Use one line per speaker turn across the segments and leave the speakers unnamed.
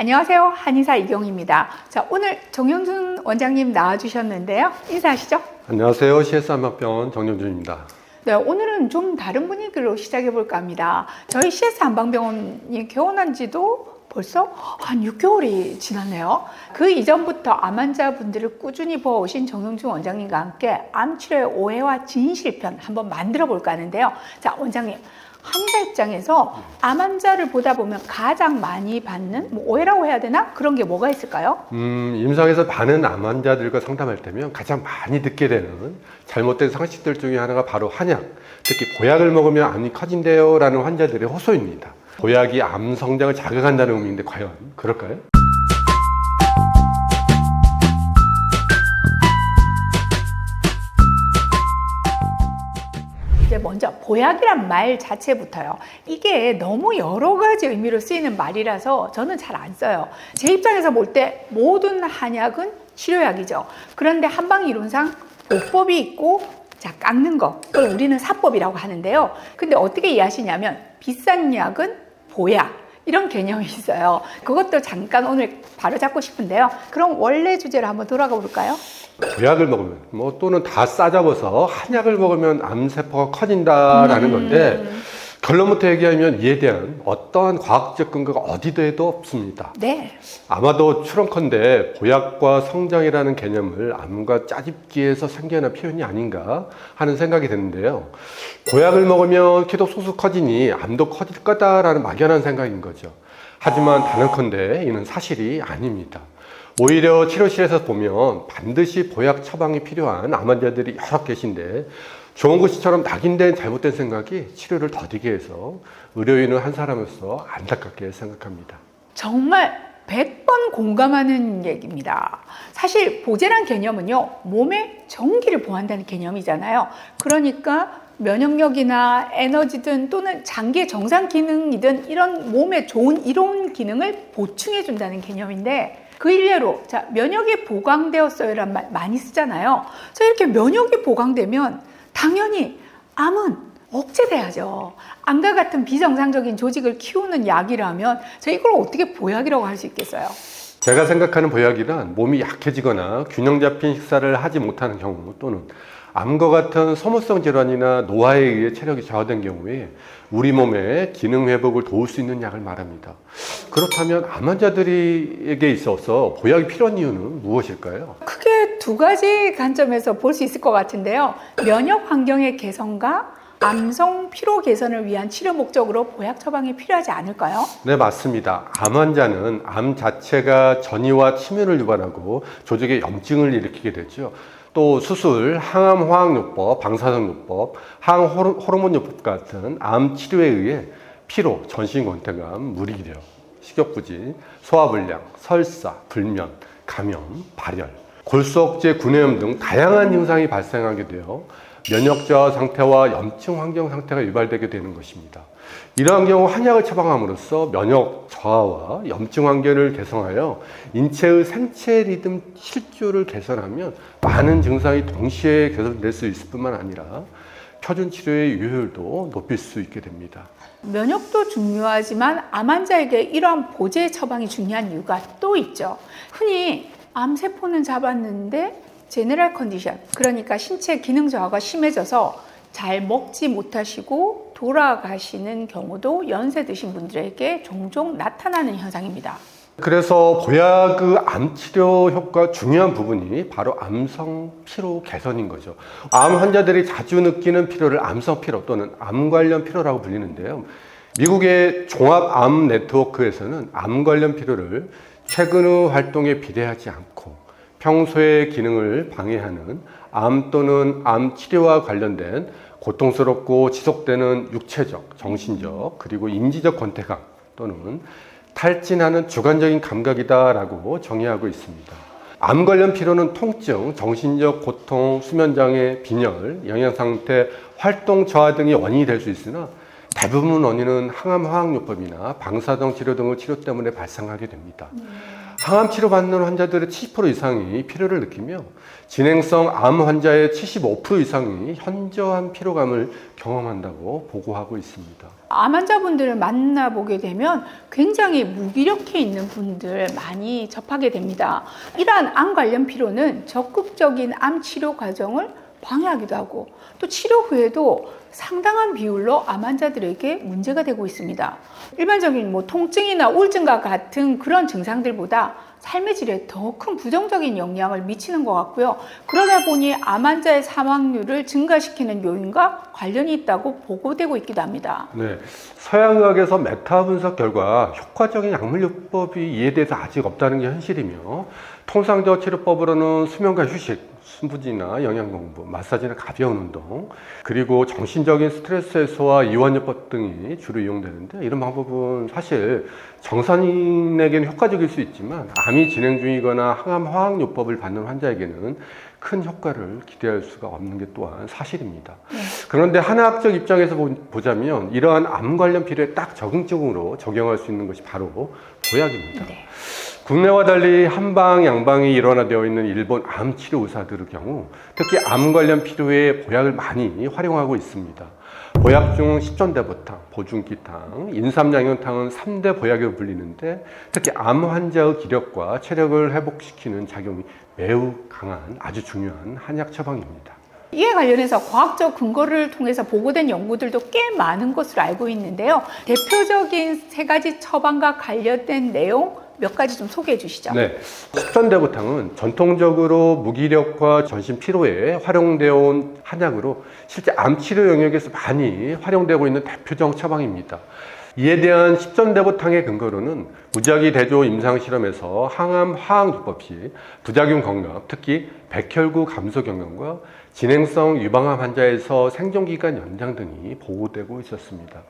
안녕하세요. 한의사 이경입니다. 자, 오늘 정영준 원장님 나와주셨는데요. 인사하시죠.
안녕하세요. CS 한방병원 정영준입니다.
네, 오늘은 좀 다른 분위기로 시작해 볼까 합니다. 저희 CS 한방병원이 개원한 지도 벌써 한 6개월이 지났네요. 그 이전부터 암 환자분들을 꾸준히 보아오신 정영준 원장님과 함께 암 치료의 오해와 진실편 한번 만들어 볼까 하는데요. 자, 원장님. 환자 입장에서 암 환자를 보다 보면 가장 많이 받는 뭐 오해라고 해야 되나? 그런 게 뭐가 있을까요?
음, 임상에서 많은 암 환자들과 상담할 때면 가장 많이 듣게 되는 잘못된 상식들 중에 하나가 바로 한약, 특히 보약을 먹으면 암이 커진대요라는 환자들의 호소입니다. 보약이 암 성장을 자극한다는 의미인데 과연 그럴까요?
이제 먼저 보약이란 말 자체부터요. 이게 너무 여러 가지 의미로 쓰이는 말이라서 저는 잘 안 써요. 제 입장에서 볼 때 모든 한약은 치료약이죠. 그런데 한방 이론상 보법이 있고 자 깎는 거 그걸 우리는 사법이라고 하는데요. 근데 어떻게 이해하시냐면 비싼 약은 보약 이런 개념이 있어요. 그것도 잠깐 오늘 바로 잡고 싶은데요. 그럼 원래 주제로 한번 돌아가 볼까요?
보약을 먹으면 뭐 또는 다 싸잡아서 한약을 먹으면 암세포가 커진다라는 건데 결론부터 얘기하면 이에 대한 어떠한 과학적 근거가 어디에도 없습니다.
네.
아마도 추론컨대 보약과 성장이라는 개념을 암과 짜집기에서 생겨난 표현이 아닌가 하는 생각이 드는데요. 보약을 먹으면 키도 쑥쑥 커지니 암도 커질 거다라는 막연한 생각인 거죠. 하지만 단언컨대 이는 사실이 아닙니다. 오히려 치료실에서 보면 반드시 보약 처방이 필요한 암 환자들이 여러 계신데 좋은 것이처럼 낙인된 잘못된 생각이 치료를 더디게 해서 의료인을 한 사람으로서 안타깝게 생각합니다.
정말 100번 공감하는 얘기입니다. 사실 보제란 개념은요, 몸의 전기를 보한다는 개념이잖아요. 그러니까 면역력이나 에너지든 또는 장기의 정상 기능이든 이런 몸의 좋은 이로운 기능을 보충해 준다는 개념인데 그 일례로 자 면역이 보강되었어요란 말 많이 쓰잖아요. 자 이렇게 면역이 보강되면 당연히 암은 억제돼야죠. 암과 같은 비정상적인 조직을 키우는 약이라면 자 이걸 어떻게 보약이라고 할 수 있겠어요?
제가 생각하는 보약이란 몸이 약해지거나 균형 잡힌 식사를 하지 못하는 경우 또는 암과 같은 소모성 질환이나 노화에 의해 체력이 저하된 경우에 우리 몸의 기능 회복을 도울 수 있는 약을 말합니다. 그렇다면 암 환자들에게 있어서 보약이 필요한 이유는 무엇일까요?
크게 두 가지 관점에서 볼 수 있을 것 같은데요. 면역 환경의 개선과 암성 피로 개선을 위한 치료 목적으로 보약 처방이 필요하지 않을까요?
네, 맞습니다. 암 환자는 암 자체가 전이와 침윤을 유발하고 조직에 염증을 일으키게 되죠. 또 수술, 항암 화학요법, 방사선 요법, 항호르몬 요법 같은 암 치료에 의해 피로, 전신 권태감, 무리기력, 식욕부진, 소화불량, 설사, 불면, 감염, 발열, 골수억제, 구내염 등 다양한 증상이 발생하게 되어 면역 저하 상태와 염증 환경 상태가 유발되게 되는 것입니다. 이러한 경우 한약을 처방함으로써 면역 저하와 염증 환경을 개선하여 인체의 생체 리듬 실조를 개선하면 많은 증상이 동시에 개선될 수 있을 뿐만 아니라 표준 치료의 유효율도 높일 수 있게 됩니다.
면역도 중요하지만 암 환자에게 이러한 보제 처방이 중요한 이유가 또 있죠. 흔히 암 세포는 잡았는데 제네럴 컨디션, 그러니까 신체 기능 저하가 심해져서 잘 먹지 못하시고 돌아가시는 경우도 연세 드신 분들에게 종종 나타나는 현상입니다.
그래서 보약의 암 치료 효과 중요한 부분이 바로 암성 피로 개선인 거죠. 암 환자들이 자주 느끼는 피로를 암성 피로 또는 암 관련 피로라고 불리는데요. 미국의 종합암 네트워크에서는 암 관련 피로를 최근의 활동에 비례하지 않고 평소의 기능을 방해하는 암 또는 암 치료와 관련된 고통스럽고 지속되는 육체적, 정신적, 그리고 인지적 권태감 또는 탈진하는 주관적인 감각이다라고 정의하고 있습니다. 암 관련 피로는 통증, 정신적 고통, 수면장애, 빈혈, 영양상태, 활동 저하 등이 원인이 될 수 있으나 대부분 원인은 항암 화학요법이나 방사성 치료 등의 치료 때문에 발생하게 됩니다. 항암 치료 받는 환자들의 70% 이상이 피로를 느끼며 진행성 암 환자의 75% 이상이 현저한 피로감을 경험한다고 보고하고 있습니다.
암 환자분들을 만나보게 되면 굉장히 무기력해 있는 분들 많이 접하게 됩니다. 이러한 암 관련 피로는 적극적인 암 치료 과정을 방해하기도 하고 또 치료 후에도 상당한 비율로 암 환자들에게 문제가 되고 있습니다. 일반적인 뭐 통증이나 우울증과 같은 그런 증상들보다 삶의 질에 더 큰 부정적인 영향을 미치는 것 같고요. 그러다 보니 암 환자의 사망률을 증가시키는 요인과 관련이 있다고 보고되고 있기도 합니다.
네, 서양의학에서 메타 분석 결과 효과적인 약물요법이 이해돼서 아직 없다는 게 현실이며 통상적 치료법으로는 수면과 휴식, 숨부지나 영양 공부, 마사지나 가벼운 운동, 그리고 정신적인 스트레스 해소와 이완요법 등이 주로 이용되는데 이런 방법은 사실 정상인에게는 효과적일 수 있지만 암이 진행 중이거나 항암 화학요법을 받는 환자에게는 큰 효과를 기대할 수가 없는 게 또한 사실입니다. 그런데 한의학적 입장에서 보- 보자면 이러한 암 관련 필요에 딱 적응적으로 적용할 수 있는 것이 바로 보약입니다.
네.
국내와 달리 한방, 양방이 일원화되어 있는 일본 암 치료 의사들의 경우 특히 암 관련 필요에 보약을 많이 활용하고 있습니다. 보약 중 십전대보탕, 보중기탕, 인삼양연탕은 3대 보약으로 불리는데 특히 암 환자의 기력과 체력을 회복시키는 작용이 매우 강한 아주 중요한 한약 처방입니다.
이에 관련해서 과학적 근거를 통해서 보고된 연구들도 꽤 많은 것으로 알고 있는데요. 대표적인 세 가지 처방과 관련된 내용 몇 가지 좀 소개해 주시죠.
네. 십전대보탕은 전통적으로 무기력과 전신 피로에 활용되어 온 한약으로 실제 암 치료 영역에서 많이 활용되고 있는 대표적 처방입니다. 이에 대한 십전대보탕의 근거로는 무작위 대조 임상 실험에서 항암 화학 요법 시 부작용 건강, 특히 백혈구 감소 경향과 진행성 유방암 환자에서 생존기간 연장 등이 보고되고 있었습니다.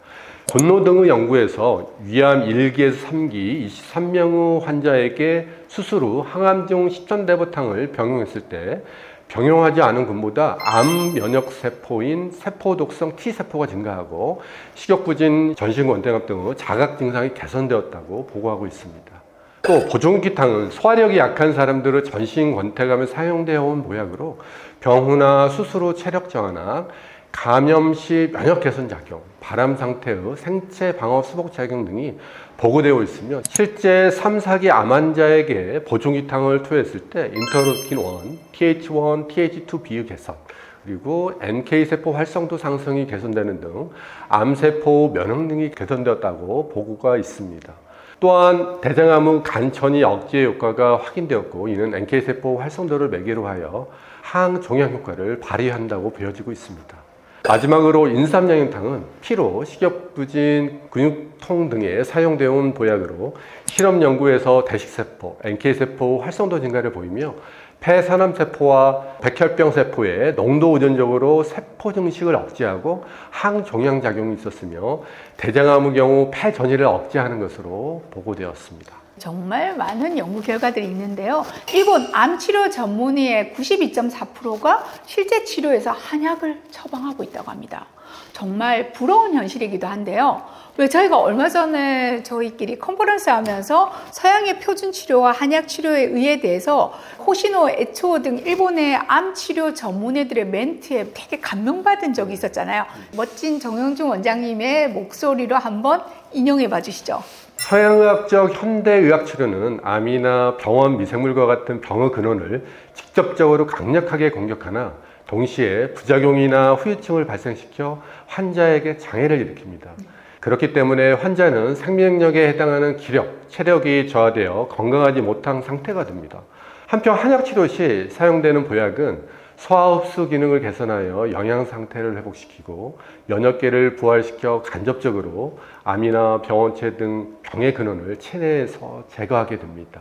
건노 등의 연구에서 위암 1기에서 3기 23명의 환자에게 수술 후 항암종 십전대보탕을 병용했을 때 병용하지 않은 군보다 암 면역 세포인 세포 독성 T 세포가 증가하고 식욕 부진, 전신 권태감 등의 자각 증상이 개선되었다고 보고하고 있습니다. 또 보존기탕은 소화력이 약한 사람들의 전신 권태감에 사용되어 온 모약으로 병후나 수술 후 체력 저하나 감염 시 면역 개선 작용, 바람 상태의 생체 방어 수복 작용 등이 보고되어 있으며 실제 3, 4기 암 환자에게 보충기탕을 투여했을 때 인터루킨 1, TH1, TH2 비율 개선, 그리고 NK 세포 활성도 상승이 개선되는 등 암세포 면역 능이 개선되었다고 보고가 있습니다. 또한 대장암의 간천이 억제 효과가 확인되었고 이는 NK 세포 활성도를 매개로 하여 항종양 효과를 발휘한다고 보여지고 있습니다. 마지막으로 인삼양연탕은 피로, 식욕부진, 근육통 등에 사용되어 온 보약으로 실험 연구에서 대식세포, NK세포 활성도 증가를 보이며 폐산암세포와 백혈병세포의 농도 의존적으로 세포 증식을 억제하고 항종양 작용이 있었으며 대장암의 경우 폐 전이를 억제하는 것으로 보고되었습니다.
정말 많은 연구 결과들이 있는데요. 일본 암 치료 전문의의 92.4%가 실제 치료에서 한약을 처방하고 있다고 합니다. 정말 부러운 현실이기도 한데요. 왜 저희가 얼마 전에 저희끼리 컨퍼런스 하면서 서양의 표준 치료와 한약 치료의 의에 대해서 호시노 에초 등 일본의 암 치료 전문의들의 멘트에 되게 감명받은 적이 있었잖아요. 멋진 정영준 원장님의 목소리로 한번 인용해 봐 주시죠.
서양의학적 현대의학 치료는 암이나 병원 미생물과 같은 병의 근원을 직접적으로 강력하게 공격하나 동시에 부작용이나 후유증을 발생시켜 환자에게 장애를 일으킵니다. 그렇기 때문에 환자는 생명력에 해당하는 기력, 체력이 저하되어 건강하지 못한 상태가 됩니다. 한편 한약 치료 시 사용되는 보약은 소화 흡수 기능을 개선하여 영양 상태를 회복시키고 면역계를 부활시켜 간접적으로 암이나 병원체 등 병의 근원을 체내에서 제거하게 됩니다.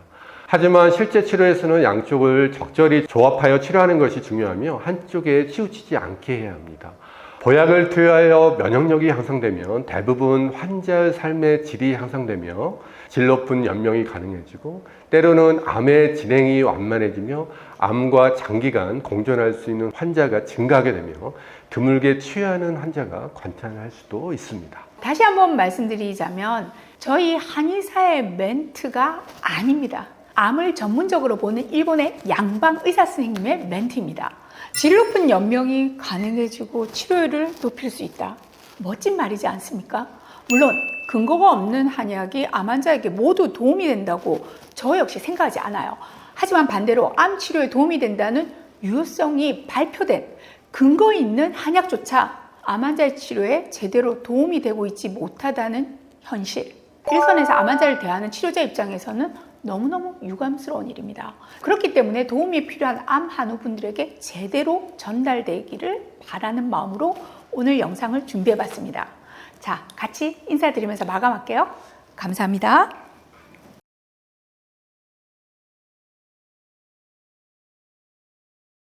하지만 실제 치료에서는 양쪽을 적절히 조합하여 치료하는 것이 중요하며 한쪽에 치우치지 않게 해야 합니다. 보약을 투여하여 면역력이 향상되면 대부분 환자의 삶의 질이 향상되며 질 높은 연명이 가능해지고 때로는 암의 진행이 완만해지며 암과 장기간 공존할 수 있는 환자가 증가하게 되며 드물게 치유하는 환자가 관찰할 수도 있습니다.
다시 한번 말씀드리자면 저희 한의사의 멘트가 아닙니다. 암을 전문적으로 보는 일본의 양방 의사 선생님의 멘트입니다. 질 높은 연명이 가능해지고 치료율을 높일 수 있다. 멋진 말이지 않습니까? 물론 근거가 없는 한약이 암 환자에게 모두 도움이 된다고 저 역시 생각하지 않아요. 하지만 반대로 암 치료에 도움이 된다는 유효성이 발표된 근거 있는 한약조차 암 환자의 치료에 제대로 도움이 되고 있지 못하다는 현실. 일선에서 암 환자를 대하는 치료자 입장에서는 너무너무 유감스러운 일입니다. 그렇기 때문에 도움이 필요한 암 한우분들에게 제대로 전달되기를 바라는 마음으로 오늘 영상을 준비해 봤습니다. 자, 같이 인사드리면서 마감할게요. 감사합니다.